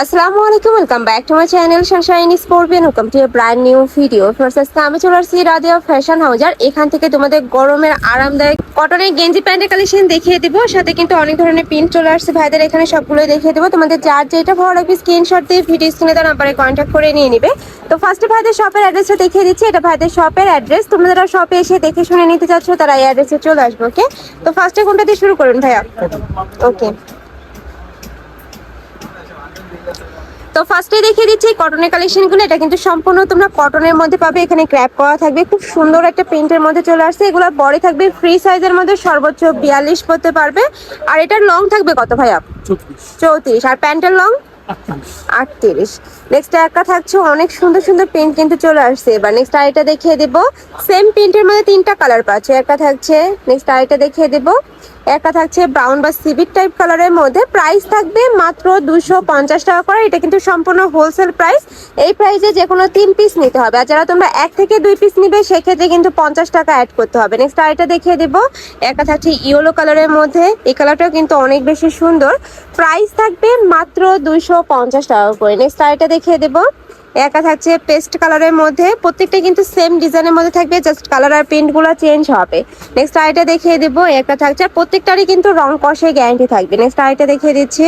আসসালামু আলাইকুম welcome back to my channel sunshine স্পোর্টবিয়ান welcome to a brand new video first আজকে আমি চলে আসছি রাদিয়া ফ্যাশন হাউস আর এখান থেকে তোমাদের গরমের আরামদায়ক কটনের গেঞ্জি প্যান্টের কালেকশন দেখিয়ে দেবো। সাথে কিন্তু অনেক ধরনের প্রিন্ট চলে আসছে। ভাইদের এখানে সবগুলো দেখিয়ে দেবো। তোমাদের যার যেটা ভালো লাগবে স্ক্রিনশট দিয়ে ভিডিও স্ক্রিনে তার নাম্বারে কন্ট্যাক্ট করে নিয়ে নিবে। তো ফার্স্টে ভাইদের শপের অ্যাড্রেসটা দেখিয়ে দিচ্ছি। এটা ভাইদের শপের অ্যাড্রেস তোমরা যারা শপে এসে দেখে শুনে নিতে চাচ্ছ তারা এই অ্যাড্রেসে চলে আসবে ওকে তো ফার্স্টে কোনটা দিয়ে শুরু করুন ভাইয়া? ওকে তো ফার্স্টে দেখিয়ে দিচ্ছি কটনের কালেকশনগুলো এটা কিন্তু সম্পূর্ণ তোমরা কটনের মধ্যে পাবে। এখানে ক্র্যাপ করা থাকবে। খুব সুন্দর একটা প্রিন্টের মধ্যে চলে আসছে। এগুলো বড় থাকবে। ফ্রি সাইজের মধ্যে সর্বোচ্চ বিয়াল্লিশ পড়তে পারবে। আর এটার লং থাকবে কত ভাইয়া? চৌত্রিশ। আর প্যান্টের লং আটত্রিশ আটত্রিশ। নেক্সট একটা থাকছে। অনেক সুন্দর সুন্দর প্রিন্ট কিন্তু চলে আসছে। এবার নেক্সট আরেকটা দেখিয়ে দেবো। সেম প্রিন্টের মধ্যে তিনটা কালার পাচ্ছে। একটা থাকছে। নেক্সট আরেকটা দেখিয়ে দেবো। একটা থাকছে ব্রাউন বা সিভিট টাইপ কালারের মধ্যে। প্রাইস থাকবে মাত্র দুশো পঞ্চাশ টাকা করে। এটা কিন্তু সম্পূর্ণ হোলসেল প্রাইস। এই প্রাইসে যে কোনো তিন পিস নিতে হবে। আর যারা তোমরা এক থেকে দুই পিস নিবে, সেক্ষেত্রে কিন্তু পঞ্চাশ টাকা অ্যাড করতে হবে। নেক্সট আরেকটা দেখিয়ে দেবো। একটা থাকছে ইয়েলো কালারের মধ্যে। এই কালারটাও কিন্তু অনেক বেশি সুন্দর। প্রাইস থাকবে মাত্র দুইশো পঞ্চাশ টাকা করে। নেক্সট আরেকটা দেখিয়ে দেবো। একা থাকছে পেস্ট কালারের মধ্যে। প্রত্যেকটা কিন্তু সেম ডিজাইনের মধ্যে থাকবে জাস্ট কালার আর প্রিন্টগুলো চেঞ্জ হবে। নেক্সট আইটা দেখিয়ে দেবো একটা থাকছে। আর প্রত্যেকটারই কিন্তু রং কষে গ্যারান্টি থাকবে। নেক্সট আইটা দেখিয়ে দিচ্ছি।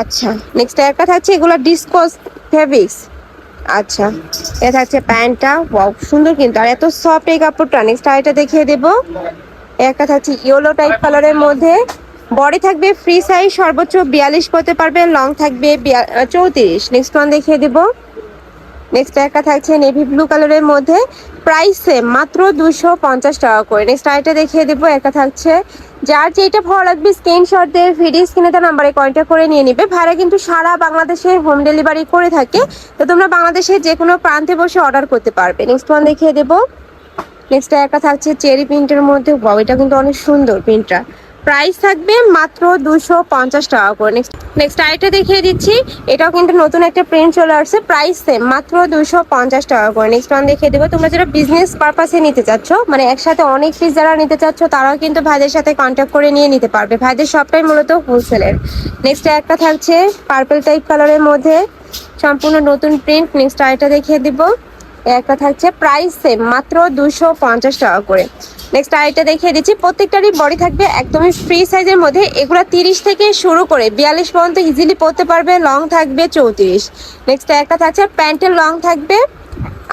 আচ্ছা নেক্সট একটা থাকছে এগুলো ডিসকোস ফেব্রিক্স আচ্ছা এটা থাকছে প্যান্টটা। ওয়াও সুন্দর কিন্তু। আর এত সফট এই কাপড়টা। নেক্সট আইটা দেখিয়ে দেবো। একটা থাকছে ইয়েলো টাইপ কালারের মধ্যে। বডি থাকবে ফ্রি সাইজ সর্বোচ্চ বিয়াল্লিশ করতে পারবে লং থাকবে চৌত্রিশ। নেক্সট ওয়ান দেখিয়ে দেবো। নেক্সট একটা থাকছে নেভি ব্লু কালারের মধ্যে। প্রাইস সেম মাত্র দুশো পঞ্চাশ টাকা করে। নেক্সট আরেকটা দেখিয়ে দেবো, একটা থাকছে। যার যেটা ভালো লাগবে স্ক্রিনশট দিয়ে ভিডিও স্ক্রিনে তার নাম্বারে কন্ট্যাক্ট করে নিয়ে নিবে। ভাড়া কিন্তু সারা বাংলাদেশে হোম ডেলিভারি করে থাকে। তো তোমরা বাংলাদেশের যে কোনো প্রান্তে বসে অর্ডার করতে পারবে। নেক্সট ওয়ান দেখিয়ে দেবো। নেক্সট একটা থাকছে চেরি প্রিন্টের মধ্যে। এটা কিন্তু অনেক সুন্দর প্রিন্টটা প্রাইস থাকবে মাত্র দুশো পঞ্চাশ টাকা করে। নেক্সট নেক্সট আরেকটা দেখিয়ে দিচ্ছি। এটাও কিন্তু নতুন একটা প্রিন্ট চলে আসছে। প্রাইস সেম মাত্র দুশো পঞ্চাশ টাকা করে। নেক্সট ওয়ান দেখিয়ে দেবো। তোমরা যারা বিজনেস পারপাসে নিতে চাচ্ছ মানে একসাথে অনেক পিস যারা নিতে চাচ্ছ, তারাও কিন্তু ভাইদের সাথে কন্ট্যাক্ট করে নিয়ে নিতে পারবে। ভাইদের সবটাই মূলত হোলসেলের নেক্সট একটা থাকছে পার্পল টাইপ কালারের মধ্যে। সম্পূর্ণ নতুন প্রিন্ট নেক্সট আরেকটা দেখিয়ে দিব। একটা থাকছে প্রাইস সেম মাত্র দুশো পঞ্চাশ টাকা করে। নেক্সট আরেকটা দেখিয়ে দিচ্ছি, প্রত্যেকটারই বডি থাকবে একদমই ফ্রি সাইজের মধ্যে, এগুলো তিরিশ থেকে শুরু করে, বিয়াল্লিশ পর্যন্ত ইজিলি পরতে পারবে লং থাকবে চৌত্রিশ। নেক্সট একটা থাকছে প্যান্টের লং থাকবে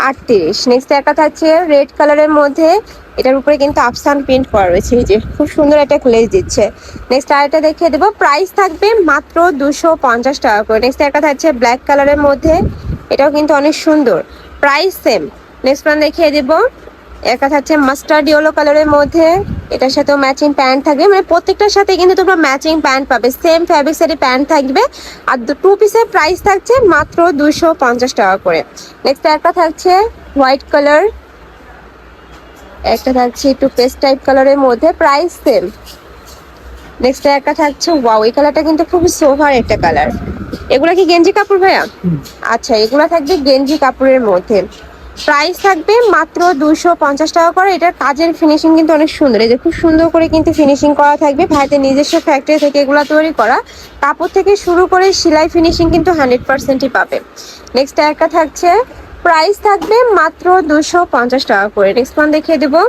আটত্রিশ। নেক্সট একটা থাকছে রেড কালারের মধ্যে, এটার উপরে কিন্তু আফসান প্রিন্ট করা রয়েছে, এই যে খুব সুন্দর একটা ক্লেজ দিচ্ছে। নেক্সট আরেকটা দেখিয়ে দেবো প্রাইস থাকবে মাত্র দুশো পঞ্চাশ টাকা করে। নেক্সট একটা থাকছে ব্ল্যাক কালারের মধ্যে, এটাও কিন্তু অনেক সুন্দর। প্রাইস সেম নেক্সট ওয়ান দেখিয়ে দেবো। একটা থাকছে মাস্টার্ড ইয়েলো কালারের মধ্যে। এটার সাথেও ম্যাচিং প্যান্ট থাকবে। মানে প্রত্যেকটার সাথে কিন্তু তোমরা ম্যাচিং প্যান্ট পাবে। সেম ফ্যাব্রিক্সেরই প্যান্ট থাকবে। আর টু পিসের প্রাইস থাকছে মাত্র দুশো পঞ্চাশ টাকা করে। নেক্সট একটা থাকছে হোয়াইট কালার একটা থাকছে একটু পেস্ট টাইপ কালারের মধ্যে। প্রাইস সেম নেক্সট একটা থাকছে ওয়াও এই কালারটা কিন্তু খুবই সোভার একটা কালার এগুলা কি গেঞ্জি কাপড় ভাইয়া? আচ্ছা এগুলা থাকবে গেঞ্জি কাপড়ের মধ্যে। প্রাইস থাকবে মাত্র দুশো পঞ্চাশ টাকা করে। এটার কাজের ফিনিশিং কিন্তু অনেক সুন্দর। এই যে খুব সুন্দর করে কিন্তু ফিনিশিং করা থাকবে। ভাইদের নিজস্ব ফ্যাক্টরি থেকে এগুলো তৈরি করা। কাপড় থেকে শুরু করে সেলাই ফিনিশিং কিন্তু হান্ড্রেড পার্সেন্টই পাবে। নেক্সট একটা থাকছে। প্রাইস থাকবে মাত্র দুশো পঞ্চাশ টাকা করে। নেক্সট ওয়ান দেখিয়ে দেবো।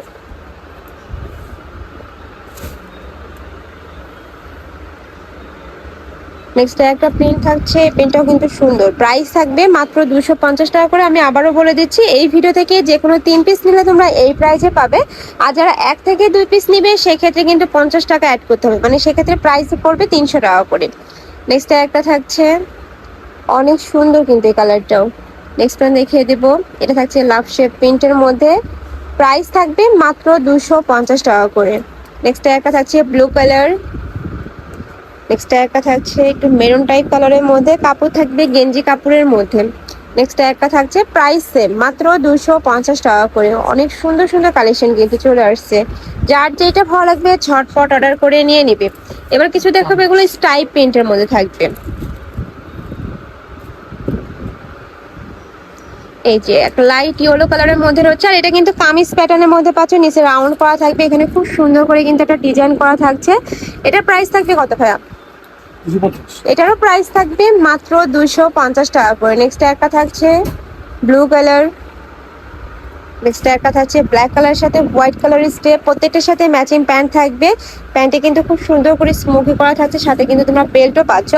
নেক্সট একটা প্রিন্ট থাকছে, এই প্রিন্টটাও কিন্তু সুন্দর। প্রাইস থাকবে মাত্র দুশো পঞ্চাশ টাকা করে। আমি আবারও বলে দিচ্ছি, এই ভিডিও থেকে যে কোনো তিন পিস নিলে তোমরা এই প্রাইসে পাবে। আর যারা এক থেকে দুই পিস নিবে, সেক্ষেত্রে কিন্তু পঞ্চাশ টাকা অ্যাড করতে হবে। মানে সেক্ষেত্রে প্রাইস পড়বে তিনশো টাকা করে। নেক্সট একটা থাকছে, অনেক সুন্দর কিন্তু এই কালারটাও নেক্সট ওয়ান দেখিয়ে দেবো। এটা থাকছে লাভ শেপ প্রিন্টের মধ্যে। প্রাইস থাকবে মাত্র দুশো টাকা করে। নেক্সট একটা থাকছে ব্লু কালার নেক্সট একটা থাকছে একটু মেরুন টাইপ কালারের মধ্যে, কাপড় থাকবে গেঞ্জি কাপড়ের মধ্যে। নেক্সট একটা থাকছে প্রাইস সেম মাত্র দুশো পঞ্চাশ টাকা করে। অনেক সুন্দর সুন্দর কালেকশন কিন্তু চলে আসছে। যার যেটা ভালো লাগবে ঝটপট অর্ডার করে নিয়ে নিবে। এবার কিছু দেখাবো, এগুলো স্টাইপ প্রিন্টের মধ্যে থাকবে। এই যে একটা লাইট ইয়েলো কালারের মধ্যে রয়েছে, আর এটা কিন্তু কামিজ প্যাটার্নের মধ্যে পাচ্ছ। নিচে রাউন্ড করা থাকবে, এখানে খুব সুন্দর করে কিন্তু একটা ডিজাইন করা থাকছে। এটা প্রাইস থাকবে কত ভাইয়া? এটারও প্রাইস থাকবে মাত্র দুশো পঞ্চাশ টাকা করে। নেক্সট একটা থাকছে ব্লু কালার নেক্সট একটা থাকছে ব্ল্যাক কালারের সাথে হোয়াইট কালারের স্টেপ প্রত্যেকটার সাথে ম্যাচিং প্যান্ট থাকবে। প্যান্টে কিন্তু খুব সুন্দর করে স্মোকি করা থাকছে, সাথে কিন্তু তোমরা বেল্টও পাচ্ছ।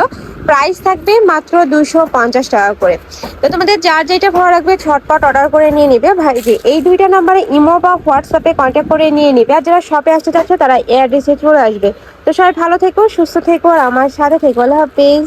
প্রাইস থাকবে মাত্র দুশো পঞ্চাশ টাকা করে। তো তোমাদের যার যেটা ভালো লাগবে ছটপট অর্ডার করে নিয়ে নিবে। ভাই, যে এই দুইটা নাম্বারে ইমো বা হোয়াটসঅ্যাপে কন্ট্যাক্ট করে নিয়ে নিবে। আর যারা শপে আসতে চাচ্ছ, তারা এয়ার এয়ারড্রেসে চলে আসবে। তো সবাই ভালো থেকো, সুস্থ থেকো, আর আমার সাথে থেকো। আল্লাহ হাফেজ।